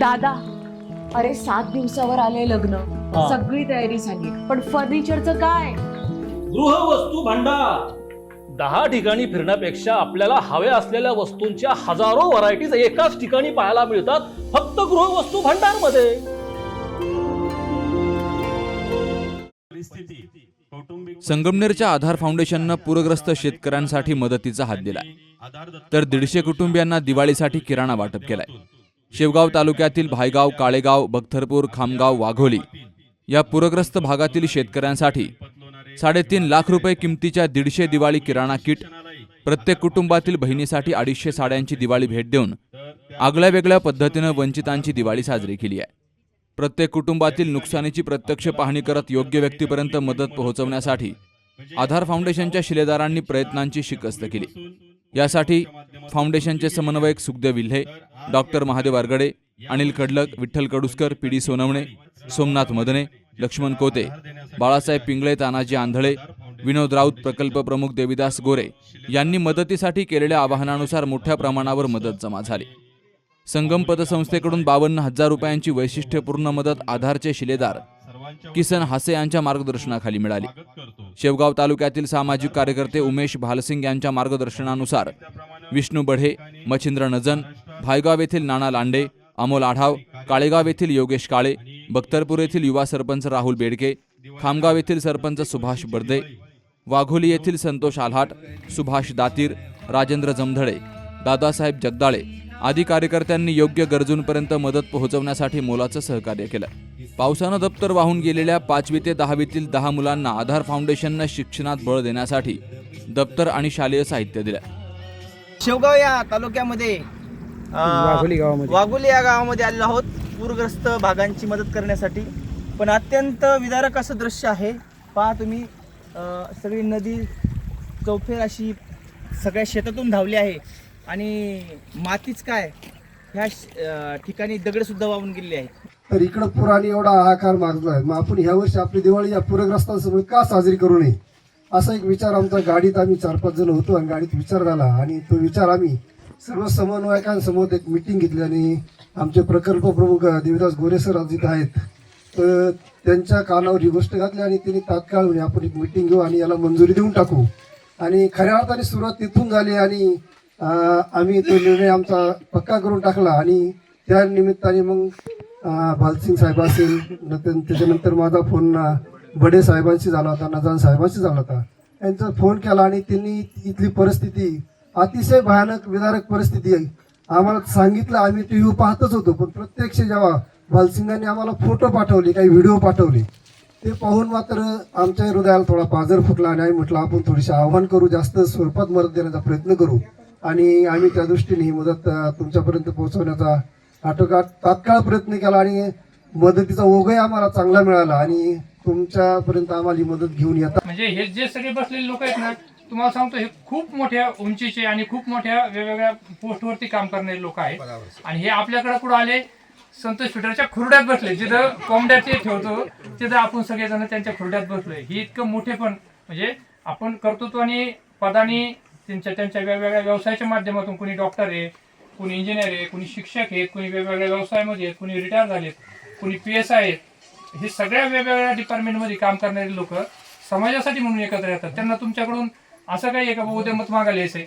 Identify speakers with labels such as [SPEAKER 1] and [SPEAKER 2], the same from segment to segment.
[SPEAKER 1] दादा अरे सात दिवसावर आले लग्न.
[SPEAKER 2] हा.
[SPEAKER 1] सगळी तयारी झाली. पण फर्निचरचं काय?
[SPEAKER 2] गृहवस्तू भांडार. दहा ठिकाणी फिरण्यापेक्षा आपल्याला हव्या असलेल्या वस्तूंच्या हजारो व्हरायटीज एकाच ठिकाणी पाहायला मिळतात फक्त गृहवस्तू
[SPEAKER 3] भांडारमध्ये
[SPEAKER 4] संगमनेरच्या आधार फाउंडेशननं पूरग्रस्त शेतकऱ्यांसाठी मदतीचा हात दिला
[SPEAKER 3] आधार दत्त
[SPEAKER 4] तर दीडशे कुटुंबियांना दिवाळीसाठी किराणा वाटप केलाय. शेवगाव तालुक्यातील भायगाव काळेगाव बख्तरपूर खामगाव वाघोली या पूरग्रस्त भागातील शेतकऱ्यांसाठी साडेतीन लाख रुपये किमतीच्या दीडशे दिवाळी किराणा किट प्रत्येक कुटुंबातील बहिणीसाठी अडीचशे साड्यांची दिवाळी भेट देऊन आगळ्या वेगळ्या पद्धतीनं वंचितांची दिवाळी साजरी केली आहे. प्रत्येक कुटुंबातील नुकसानीची प्रत्यक्ष पाहणी करत योग्य व्यक्तीपर्यंत मदत पोहोचवण्यासाठी आधार फाउंडेशनच्या शिलेदारांनी प्रयत्नांची शिकस्त केली. यासाठी फाउंडेशनचे समन्वयक Sukhdev Vilhe doctor Mahadev Aragade Anil Kadlak Vitthal Kaduskar P D Sonawane Somnath Madane Laxman Kote Balasaheb Pingale Tanaji आंधळे विनोद राऊत प्रकल्प प्रमुख देविदास गोरे यांनी मदतीसाठी केलेल्या आवाहनानुसार मोठ्या प्रमाणावर मदत जमा झाली. संगम पतसंस्थेकडून बावन्न हजार रुपयांची वैशिष्ट्यपूर्ण मदत आधारचे शिलेदार किसन हासे यांच्या मार्गदर्शनाखाली मिळाली. शेवगाव तालुक्यातील सामाजिक कार्यकर्ते उमेश भालसिंग यांच्या मार्गदर्शनानुसार विष्णू बढे मच्छिंद्र नजन भायगाव येथील नाना लांडे अमोल आढाव काळेगाव येथील योगेश काळे बख्तरपूर येथील युवा सरपंच राहुल बेडके खामगाव येथील सरपंच सुभाष बर्दे वाघोली येथील संतोष आल्हाट सुभाष दातीर राजेंद्र जमधळे दादासाहेब जगदाळे आदी कार्यकर्त्यांनी योग्य गरजूंपर्यंत मदत पोहोचवण्यासाठी मोलाचं सहकार्य केलं. पावसानं दप्तर वाहून गेलेल्या पाचवी ते दहावीतील दहा मुलांना आधार फाउंडेशननं शिक्षणात बळ देण्यासाठी दप्तर आणि शालेय साहित्य दिलं.
[SPEAKER 5] शेवगाव या तालुक्यामध्ये वाघोली गावामध्ये. वाघोली या गावामध्ये आलेलो आहोत. पूरग्रस्त भागांची मदत करण्यासाठी. पण अत्यंत विदारक असं दृश्य आहे. पहा तुम्ही अं, सगळी नदी चौफेर अशी सगळ्या शेतातून धावली आहे. आणि मातीच काय ह्या श- अं, ठिकाणी दगडसुद्धा वाहून गेलेले आहेत.
[SPEAKER 6] तर इकडं पुराने एवढा हाहाकार माजला आहे. मग आपण ह्या वर्षी आपली दिवाळी या पूरग्रस्तांसमोर का साजरी करू नये? असा एक विचार आमचा. गाडीत आम्ही चार पाच जण होतो आणि गाडीत विचार झाला. आणि तो विचार आम्ही सर्व समन्वयकांसमोर एक मिटिंग घेतली आणि आमचे प्रकल्प प्रमुख देवीदास गोरे सर आज इथं आहेत. तर त्यांच्या कानावर ही गोष्ट घातली आणि त्यांनी तात्काळ म्हणे आपण एक मिटिंग घेऊ आणि याला मंजुरी देऊन टाकू. आणि खऱ्या अर्थाने सुरुवात तिथून झाली आणि आम्ही तो निर्णय आमचा पक्का करून टाकला. आणि त्या निमित्ताने मग भालसिंग साहेब असेल त्याच्यानंतर माझा फोन बडे साहेबांशी झाला होता नजान साहेबांशी झाला होता. यांचा फोन केला आणि त्यांनी इथली परिस्थिती अतिशय भयानक विदारक परिस्थिती आहे. आम्हाला सांगितलं आम्ही टी व्ही पाहतच होतो पण प्रत्यक्ष जेव्हा भालसिंगांनी आम्हाला फोटो पाठवले काही व्हिडिओ पाठवले ते पाहून मात्र आमच्या हृदयाला थोडा पाजर फुटला आणि आम्ही म्हटलं आपण थोडीशी आव्हान करू जास्त स्वरूपात मदत देण्याचा प्रयत्न करू. आणि आम्ही त्या दृष्टीने ही मदत तुमच्यापर्यंत पोहोचवण्याचा आटोकाट तात्काळ प्रयत्न केला आणि मदतीचा ओघही आम्हाला चांगला मिळाला. आणि तुमच्यापर्यंत आम्हाला ही मदत घेऊन येतात
[SPEAKER 7] म्हणजे हे जे सगळे बसलेले लोक आहेत ना तुम्हाला सांगतो हे खूप मोठ्या उंचीचे आणि खूप मोठ्या वेगवेगळ्या पोस्टवरती काम करणारे लोक आहेत. आणि हे आपल्याकडे कुठं आले? संतोष फिटरच्या खुर्ड्यात बसले. जिथं कोंबड्यात ते ठेवतो तिथं आपण सगळेजण त्यांच्या खुर्ड्यात बसलोय. ही इतकं मोठे पण म्हणजे आपण कर्तृत्व आणि पदाने त्यांच्या त्यांच्या वेगवेगळ्या व्यवसायाच्या माध्यमातून कोणी डॉक्टर आहे कोणी इंजिनियर आहे कोणी शिक्षक आहेत कोणी वेगवेगळ्या व्यवसायामध्ये आहेत कोणी रिटायर झालेत कोणी पी एस आय आहेत. हे सगळ्या वेगवेगळ्या डिपार्टमेंटमध्ये काम करणारे लोक समाजासाठी म्हणून एकत्र येतात. त्यांना तुमच्याकडून असं काही एका का उद्या मत मागायला यायचंय?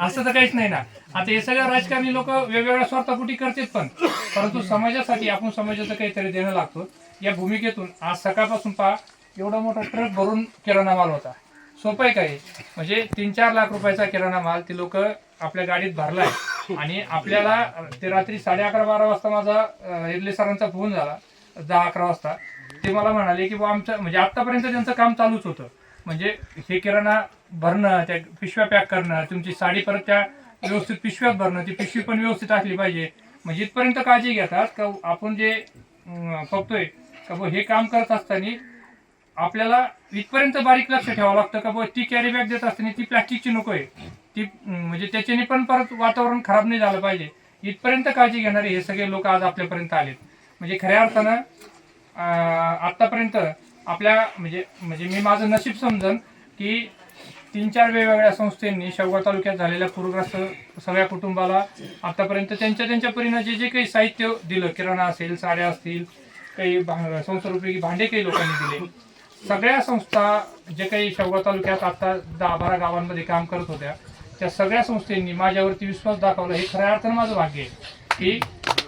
[SPEAKER 7] असं तर काहीच नाही ना. आता हे सगळ्या राजकारणी लोक वेगवेगळ्या स्वार्थापोटी करतात पण. परंतु समाजासाठी आपण समाजाचं काहीतरी देणं लागतो. या भूमिकेतून आज सकाळपासून पहा एवढा मोठा ट्रक भरून किराणा माल होता. सोपं आहे काही म्हणजे तीन चार लाख रुपयाचा किराणा माल ते लोक आपल्या गाडीत भरलाय. आणि आपल्याला ते रात्री साडे अकरा बारा वाजता माझा अं, सरांचा फोन झाला. दहा अकरा वाजता. ते मला म्हणाले की बुवा आमचं म्हणजे आतापर्यंत त्यांचं काम चालूच होतं. म्हणजे हे किराणा भरणं त्या पिशव्या पॅक करणं तुमची साडी परत त्या व्यवस्थित पिशव्यात भरणं ती पिशवी पण व्यवस्थित असली पाहिजे. म्हणजे इथपर्यंत काळजी घेतात का आपण जे बघतोय का बुवा हे काम करत असताना आपल्याला इथपर्यंत बारीक लक्ष ठेवावं लागतं का बुवा ती कॅरी बॅग देत असताना ती प्लॅस्टिकची नको आहे ती म्हणजे त्याच्याने पण परत वातावरण खराब नाही झालं पाहिजे. इथपर्यंत काळजी घेणारे हे सगळे लोक आज आपल्यापर्यंत आलेत. म्हणजे खऱ्या अर्थानं आत्तापर्यंत आतापर्यंत आपल्या म्हणजे म्हणजे मी माझं नशीब समजन की तीन चार वेगवेगळ्या संस्थेंनी शेवगाव तालुक्यात झालेल्या पूरग्रस्त सगळ्या कुटुंबाला आतापर्यंत त्यांच्या त्यांच्या परीनं जे जे काही साहित्य दिलं किराणा असेल साड्या असतील काही भा- संसारोपयोगी भांडे काही लोकांनी दिले. सगळ्या संस्था जे काही शेवगाव तालुक्यात आता दहा बारा गावांमध्ये काम करत होत्या त्या सगळ्या संस्थेंनी माझ्यावरती विश्वास दाखवला. हे खऱ्या अर्थानं माझं भाग्य आहे की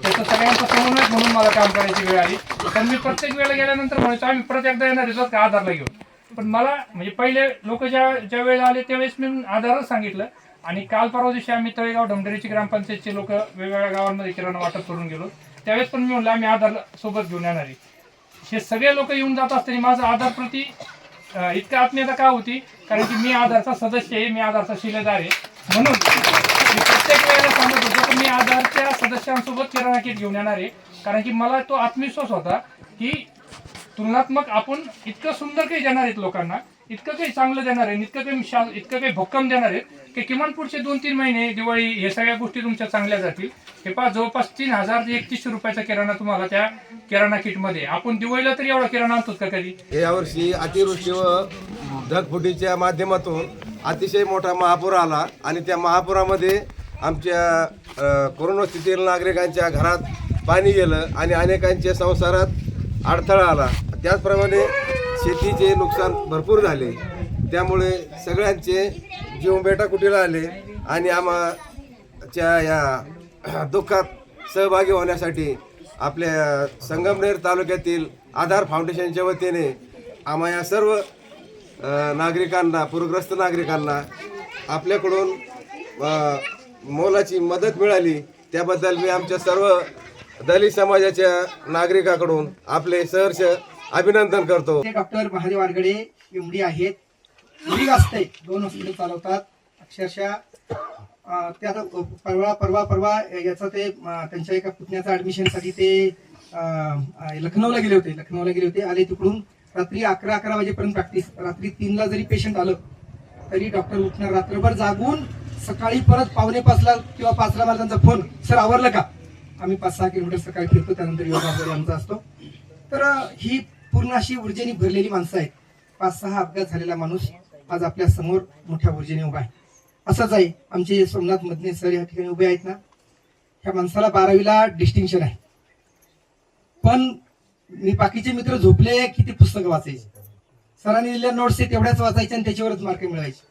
[SPEAKER 7] त्याचं सगळ्यांचा समन्वय म्हणून मला काम करायची वेळ आली. पण मी प्रत्येक वेळेला गेल्यानंतर म्हणायचो आम्ही परत एकदा येणार येतो का आधारला घेऊन. पण मला म्हणजे पहिले लोक ज्या ज्या वेळेला आले त्यावेळेस मी आधारच सांगितलं. आणि काल परवा दिवशी आम्ही तळेगाव ढमढरीची ग्रामपंचायतचे लोक वेगवेगळ्या गावांमध्ये किराणा वाटप करून गेलो. त्यावेळेस पण मी म्हणलं आम्ही आधार सोबत घेऊन येणार आहे. हे सगळे लोक येऊन जात असताना माझा आधार प्रती इतका आत्मीयता का होती? कारण की मी आधारचा सदस्य आहे मी आधारचा शिलेदार आहे. म्हणून प्रत्येक वेळेला सांगत होतो की मी आधारच्या सदस्यांसोबत किराणा किट घेऊन येणार आहे. कारण की मला तो आत्मविश्वास होता की तुलनात्मक आपण इतकं सुंदर काही देणार आहेत लोकांना इतकं काही चांगलं देणार आहे इतकं काही शा- इतकं काही भक्कम देणार आहेत की किमान पुढचे दोन तीन महिने दिवाळी हे सगळ्या गोष्टी तुमच्या चांगल्या जातील. हे पहा जवळपास तीन हजार ते एकतीसशे रुपयाचा किराणा तुम्हाला त्या किराणा किटमध्ये. आपण दिवाळीला तरी एवढा किराणा आणतो का कधी?
[SPEAKER 8] यावर्षी अतिवृष्टी व ढगफुटीच्या माध्यमातून अतिशय मोठा महापूर आला आणि त्या महापुरामध्ये आमच्या कोरोना स्थितीतील नागरिकांच्या घरात पाणी गेलं आणि अनेकांच्या संसारात अडथळा आला. त्याचप्रमाणे शेतीचे नुकसान भरपूर झाले. त्यामुळे सगळ्यांचे जीव बेटाकुटीला आले आणि आम्हाच्या या दुःखात सहभागी होण्यासाठी आपल्या संगमनेर तालुक्यातील आधार फाउंडेशनच्या वतीने आम्हा या सर्व नागरिकांना पूरग्रस्त नागरिकांना आपल्याकडून मोलाची मदत मिळाली. त्याबद्दल मी आमच्या सर्व दलित समाजाच्या नागरिकाकडून आपले सहर्ष अभिनंदन करतो.
[SPEAKER 6] डॉक्टर महादेव वारगडे एवढी आहेत. मुली असते दोन हॉस्पिटल चालवतात. अक्षरशः त्या ते आता परवा परवा परवा याचा ते त्यांच्या एका पुतण्याचा ऍडमिशनसाठी ते लखनौला गेले होते. लखनौला गेले होते. आले तिकडून रात्री अकरा अकरा वाजेपर्यंत प्रॅक्टिस रात्री तीनला जरी पेशंट आलं तरी डॉक्टर उठणार. रात्रभर जागून सकाळी परत पावणे पाचला किंवा पाचला मला त्यांचा फोन. सर आवरलं का? आम्ही पाच सहा किलोमीटर सकाळी फिरतो त्यानंतर योगा वगैरे आमचा असतो. तर ही पूर्ण अशी ऊर्जेने भरलेली माणसं आहेत. पाच सहा अपघात झालेला माणूस आज आपल्यासमोर मोठ्या ऊर्जेने उभा आहे. असंच आहे आमचे सोमनाथ मधने सर या ठिकाणी उभे आहेत ना. ह्या माणसाला बारावीला डिस्टिंक्शन आहे. पण मी बाकीचे मित्र झोपले की ते पुस्तकं वाचायचे. सरांनी दिलेल्या नोट्स आहे तेवढ्याच वाचायचे आणि त्याच्यावरच मार्क मिळवायचे.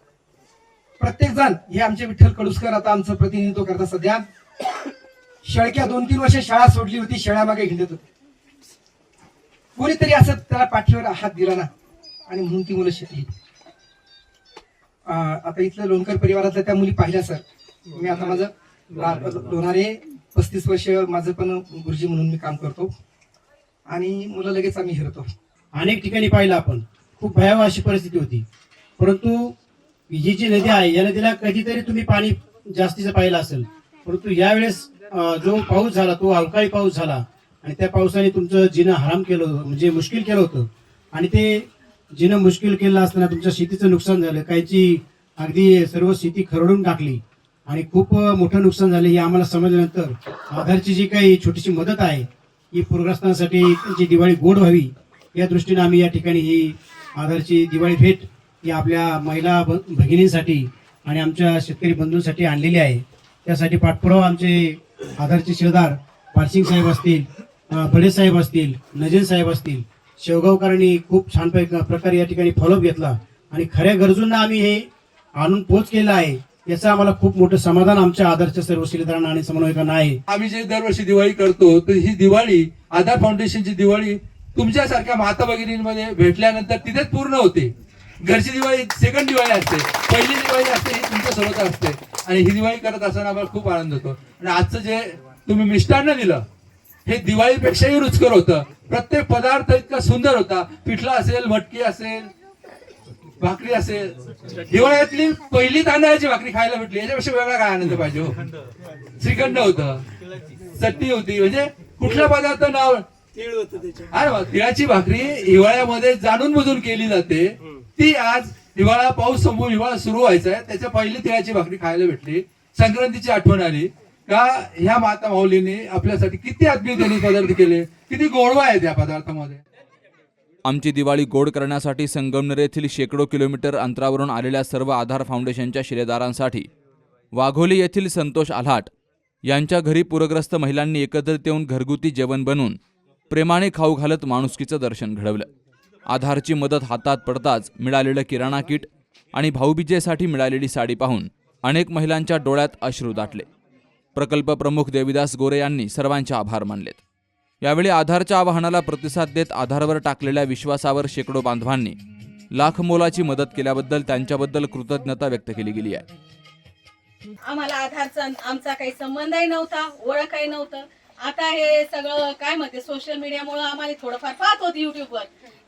[SPEAKER 6] प्रत्येक जण हे आमचे विठ्ठल कडुसकर आता आमचं प्रतिनिधित्व करतात सध्या. शेळक्या दोन तीन वर्ष शाळा सोडली होती शेळ्यामागे हिंडत होती. कोणीतरी असं त्याला पाठीवर हात दिला ना आणि म्हणून ती मुलं शिकली आता इथलं लोणकर परिवारातल्या त्या मुली पाहिल्या सर. मी आता माझं लोणारे पस्तीस वर्ष माझं पण गुरुजी म्हणून मी काम करतो. आणि मुलं लगेच आम्ही हिरतो
[SPEAKER 9] अनेक ठिकाणी पाहिलं आपण. खूप भयावह अशी परिस्थिती होती. परंतु ही जी नदी आहे या नदीला कधीतरी तुम्ही पाणी जास्तीचं पाहिलं असेल. परंतु यावेळेस जो पाऊस झाला तो अवकाळी पाऊस झाला आणि त्या पावसाने तुमचं जिणं हराम केलं होतं म्हणजे मुश्किल केलं होतं. आणि ते जिणं मुश्किल केलं असताना तुमच्या शेतीचं नुकसान झालं काहीची अगदी सर्व शेती खरडून टाकली आणि खूप मोठं नुकसान झालं हे आम्हाला समजल्यानंतर आधारची जी काही छोटीशी मदत आहे ही पूरग्रस्तांसाठी जी दिवाळी गोड व्हावी या दृष्टीने आम्ही या ठिकाणी ही आधारची दिवाळी भेट ही आपल्या महिला भगिनींसाठी आणि आमच्या शेतकरी बंधूंसाठी आणलेली आहे. त्यासाठी पाठपुरावा आमचे आधारचे शेवदार पारसिंग साहेब असतील बडे साहेब असतील नजीर साहेब असतील शेवगावकरांनी खूप छान प्रकारे या ठिकाणी फॉलोअप घेतला. आणि खऱ्या गरजूंना आम्ही हे आणून पोच केलं आहे याचं आम्हाला खूप मोठं समाधान आमच्या आदर्श सर्व शिलेदारांना आणि समन्वयकांना आहे.
[SPEAKER 10] आम्ही जे दरवर्षी दिवाळी करतो तर ही दिवाळी आधार फाउंडेशनची दिवाळी तुमच्यासारख्या माता भगिनींमध्ये भेटल्यानंतर तिथेच पूर्ण होते. घरची दिवाळी सेकंड दिवाळी असते. पहिली दिवाळी असते ही तुमच्यासोबत असते. आणि ही दिवाळी करत असताना आम्हाला खूप आनंद होतो. आणि आजचं जे तुम्ही मिष्टान्न दिलं हे दिवाळीपेक्षाही रुचकर होतं. प्रत्येक पदार्थ इतका सुंदर होता. पिठला असेल मटकी असेल भाकरी असेल. हिवाळ्यातली पहिली तांदळाची भाकरी खायला भेटली. याच्यापेक्षा वेगळा काय आनंद पाहिजे हो? श्रीखंड होतं. चटणी होती. म्हणजे कुठला पदार्थ नाव तिळाची भाकरी हिवाळ्यामध्ये जाणून बुजून केली जाते. ती आज हिवाळा पाऊस संपून हिवाळा सुरू व्हायचा आहे. त्याच्या पहिली तिळाची भाकरी खायला भेटली. संक्रांतीची आठवण आली. का ह्या माता माऊलीने आपल्यासाठी किती आत्मीय त्यांनी पदार्थ केले. किती गोडवा आहे त्या पदार्थामध्ये.
[SPEAKER 4] आमची दिवाळी गोड करण्यासाठी संगमनेर येथील शेकडो किलोमीटर अंतरावरून आलेल्या सर्व आधार फाउंडेशनच्या शिलेदारांसाठी वाघोली येथील संतोष आल्हाट यांच्या घरी पूरग्रस्त महिलांनी एकत्रित येऊन घरगुती जेवण बनवून प्रेमाने खाऊ घालत माणुसकीचं दर्शन घडवलं. आधारची मदत हातात पडताच मिळालेलं किराणा किट आणि भाऊबीजेसाठी मिळालेली साडी पाहून अनेक महिलांच्या डोळ्यात अश्रू दाटले. प्रकल्प प्रमुख देविदास गोरे यांनी सर्वांचे आभार मानलेत. यावेळी आधारच्या आवाहनाला प्रतिसाद देत आधारवर टाकलेल्या विश्वासावर शेकडो बांधवांनी लाख मोलाची मदत केल्याबद्दल त्यांच्याबद्दल कृतज्ञता व्यक्त केली गेली आहे.
[SPEAKER 11] आम्हाला आधारचा आमचा काही संबंधही नव्हता ओळखही नव्हतं. आता हे सगळं काय म्हणते सोशल मीडियामुळे आम्हाला थोडंफार पाहत होती युट्यूबवर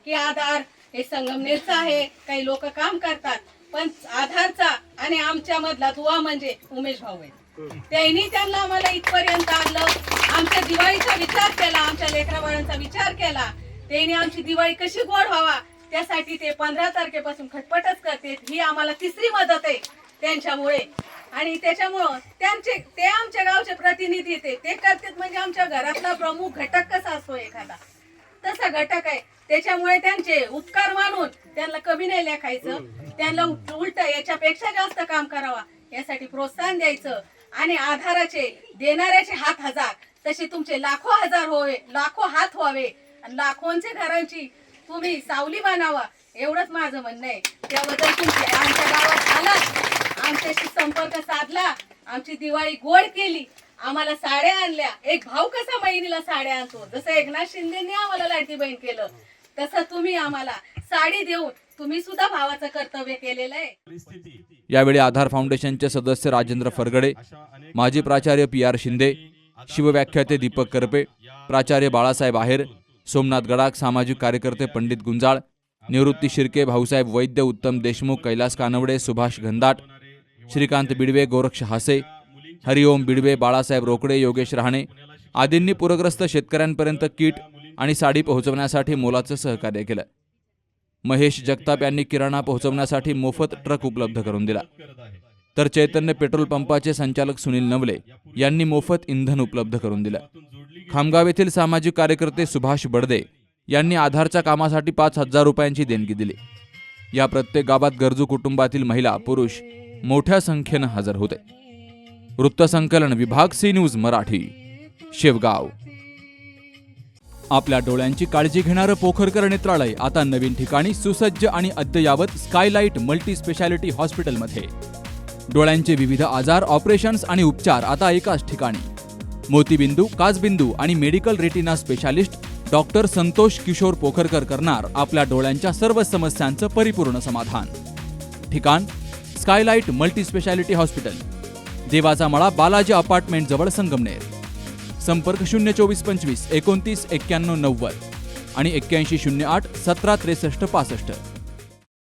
[SPEAKER 11] की आधार हे संगमनेरचं आहे काही लोक काम करतात पण आधारचा आणि आमच्या मधला दुवा म्हणजे उमेश भाऊ आहे त्यांनी त्यांना आम्हाला इथपर्यंत आणलं. आमच्या दिवाळीचा विचार केला आमच्या लेकराबाळांचा विचार केला. त्यांनी आमची दिवाळी कशी गोड व्हावा त्यासाठी ते पंधरा तारखेपासून खटपटच करते. ही आम्हाला तिसरी मदत आहे त्यांच्यामुळे. आणि त्याच्यामुळं त्यांचे ते आमच्या गावचे प्रतिनिधी ते ते करतात म्हणजे आमच्या घरातला प्रमुख घटक कसा असतो एखादा. तसा घटक आहे. त्याच्यामुळे त्यांचे उपकार मानून त्यांना कमी नाही लेखायचं. त्यांना उलट याच्यापेक्षा जास्त काम करावा. यासाठी प्रोत्साहन द्यायचं. आणि आधाराचे देणाऱ्याचे हात हजार. तसे तुमचे लाखो हजार व्हावे लाखो हात व्हावे. आणि लाखोंचे घरांची तुम्ही सावली बनावा. एवढंच माझं म्हणणं आहे. त्याबद्दल तुमचे आमच्या गावात आलात आमच्याशी संपर्क साधला. आमची दिवाळी गोड केली. आम्हाला साड्या आणल्या. एक भाऊ कसा बहिणीला साड्या आणतो? जसं एकनाथ शिंदेनी आम्हाला लाडकी बहीण केलं तसं तुम्ही आम्हाला साडी देऊन तुम्ही सुद्धा भावाचं कर्तव्य केलेलं आहे.
[SPEAKER 4] यावेळी आधार फाउंडेशनचे सदस्य राजेंद्र फरगडे माजी प्राचार्य पी आर शिंदे शिवव्याख्याते दीपक करपे प्राचार्य बाळासाहेब आहेर सोमनाथ गडाख सामाजिक कार्यकर्ते पंडित गुंजाळ निवृत्ती शिर्के भाऊसाहेब वैद्य उत्तम देशमुख कैलास कानवडे सुभाष घनदाट श्रीकांत बिडवे गोरक्ष हासे हरिओम बिडवे बाळासाहेब रोकडे योगेश रहाणे आदींनी पूरग्रस्त शेतकऱ्यांपर्यंत किट आणि साडी पोहोचवण्यासाठी मोलाचं सहकार्य केलं. महेश जगताप यांनी किराणा पोहोचवण्यासाठी मोफत ट्रक उपलब्ध करून दिला. तर चैतन्य पेट्रोल पंपाचे संचालक सुनील नवले यांनी मोफत इंधन उपलब्ध करून दिलं. खामगाव येथील सामाजिक कार्यकर्ते सुभाष बडदे यांनी आधारच्या कामासाठी पाच हजार रुपयांची देणगी दिली. या प्रत्येक गावात गरजू कुटुंबातील महिला पुरुष मोठ्या संख्येनं हजर होते. वृत्तसंकलन विभाग सी न्यूज मराठी शेवगाव. आपल्या डोळ्यांची काळजी घेणारं पोखरकर नेत्रालय आता नवीन ठिकाणी सुसज्ज आणि अद्ययावत स्कायलाइट मल्टी स्पेशालिटी हॉस्पिटलमध्ये. डोळ्यांचे विविध आजार ऑपरेशन्स आणि उपचार आता एकाच ठिकाणी. मोतीबिंदू काचबिंदू आणि medical retina specialist doctor Santosh Kishor Pokharkar करणार आपल्या डोळ्यांच्या सर्व समस्यांचं परिपूर्ण समाधान. ठिकाण स्कायलाइट मल्टी स्पेशालिटी हॉस्पिटल. देवाचा मळा बालाजी अपार्टमेंट जवळ संगमनेर. संपर्क शून्य चोवीस पंचवीस एकोणतीस एक्क्याण्णव नव्वद आणि एक्क्याऐंशी शून्य आठ सतरा त्रेसष्ट पासष्ट.